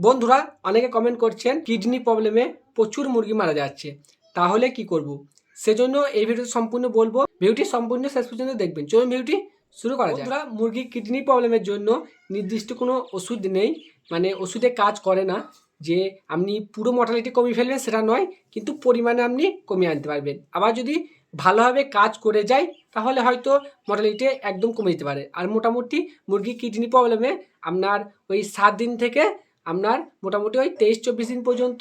বন্ধুরা, অনেকে কমেন্ট করছেন কিডনি প্রবলেমে প্রচুর মুরগি মারা যাচ্ছে। তাহলে কি করব? সেজন্য এই ভিডিওটি সম্পূর্ণ বলব। ভিডিওটি সম্পূর্ণ শেষ পর্যন্ত দেখবেন। চলুন ভিডিওটি শুরু করা যায় বন্ধুরা, মুরগি কিডনি প্রবলেমের জন্য নির্দিষ্ট কোনো ওষুধ নেই। মানে ওষুধে কাজ করে না যে আপনি পুরো মর্টালিটি কমিয়ে ফেলবেন, সেটা নয়, কিন্তু পরিমাণে আপনি কমিয়ে আনতে পারবেন। আবার যদি ভালোভাবে কাজ করে যায়, তাহলে হয়তো মর্টালিটি একদম কমে যেতে পারে। আর মোটামুটি মুরগি কিডনি প্রবলেমে আপনার ওই সাত দিন থেকে আপনার মোটামুটি ওই তেইশ, চব্বিশ দিন পর্যন্ত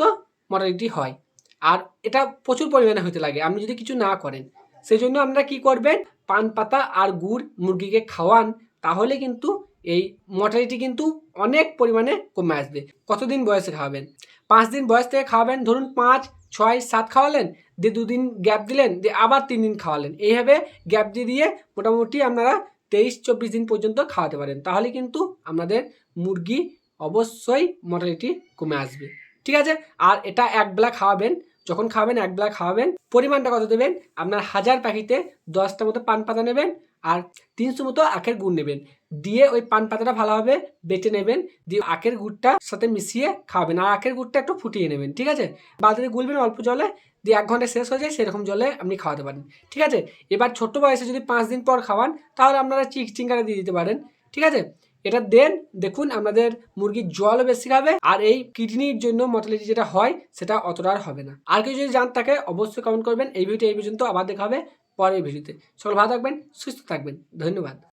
মর্টালিটি হয়। আর এটা প্রচুর পরিমাণে হতে লাগে। আপনি যদি কিছু না করেন সেই জন্য আপনারা কী করবেন? পান পাতা আর গুড় মুরগিকে খাওয়ান, তাহলে কিন্তু এই মর্টালিটি কিন্তু অনেক পরিমাণে কমে আসবে। কতদিন বয়সে খাওয়াবেন? পাঁচ দিন বয়স থেকে খাওয়াবেন, ধরুন পাঁচ, ছয়, সাত খাওয়ালেন, দিয়ে দুদিন গ্যাপ দিলেন, দিয়ে আবার তিন দিন খাওয়ালেন। এইভাবে গ্যাপ দিয়ে দিয়ে মোটামুটি আপনারা তেইশ, চব্বিশ দিন পর্যন্ত খাওয়াতে পারেন। তাহলে কিন্তু আপনাদের মুরগি অবশ্যই মর্টালিটি কমে আসবে। ঠিক আছে? আর এটা এক একবেলা খাওয়াবেন, যখন খাওয়াবেন একবেলা খাওয়াবেন, পরিমাণটা কত দেবেন? আপনার হাজার প্যাকেটে দশটা মতো পান পাতা নেবেন আর তিনশো মতো আখের গুড় নেবেন। দিয়ে ওই পান পাতাটা ভালোভাবে বেটে নেবেন, দিয়ে আখের গুড়টার সাথে মিশিয়ে খাওয়াবেন। আর আখের গুড়টা একটু ফুটিয়ে নেবেন, ঠিক আছে? বালতিতে গুলবেন অল্প জলে, দিয়ে এক ঘণ্টা শেষ হয়ে যায়, সেরকম জলে আপনি খাওয়াতে পারেন। ঠিক আছে? এবার ছোট্ট বয়সে যদি পাঁচ দিন পর খাওয়ান, তাহলে আপনারা চিক চিঙ্গারা দিয়ে দিতে পারেন। ঠিক আছে? এটা দেন দেখুন আমাদের মুরগির জলও বেশি খাবে, আর এই কিডনির জন্য মর্টালিটি যেটা হয় সেটা অতটা আর হবে না। আর কেউ যদি জান থাকে, অবশ্যই কমেন্ট করবেন। এই ভিডিওটি এই পর্যন্ত আবার দেখা হবে পরের ভিডিওতে। সকল ভালো থাকবেন, সুস্থ থাকবেন। ধন্যবাদ।